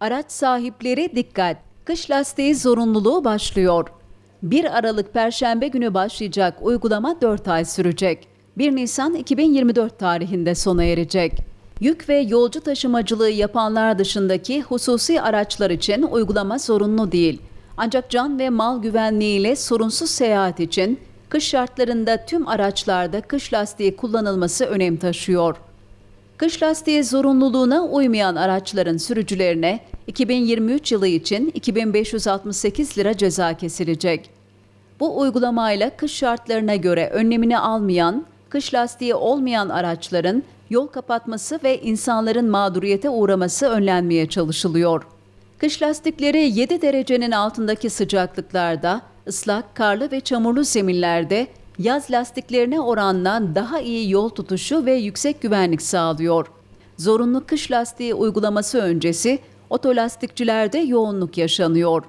Araç sahipleri dikkat. Kış lastiği zorunluluğu başlıyor. 1 Aralık Perşembe günü başlayacak uygulama 4 ay sürecek. 1 Nisan 2024 tarihinde sona erecek. Yük ve yolcu taşımacılığı yapanlar dışındaki hususi araçlar için uygulama zorunlu değil. Ancak can ve mal güvenliğiyle sorunsuz seyahat için kış şartlarında tüm araçlarda kış lastiği kullanılması önem taşıyor. Kış lastiği zorunluluğuna uymayan araçların sürücülerine 2023 yılı için 2568 lira ceza kesilecek. Bu uygulamayla kış şartlarına göre önlemini almayan, kış lastiği olmayan araçların yol kapatması ve insanların mağduriyete uğraması önlenmeye çalışılıyor. Kış lastikleri 7 derecenin altındaki sıcaklıklarda, ıslak, karlı ve çamurlu zeminlerde yaz lastiklerine oranla daha iyi yol tutuşu ve yüksek güvenlik sağlıyor. Zorunlu kış lastiği uygulaması öncesi otolastikçilerde yoğunluk yaşanıyor.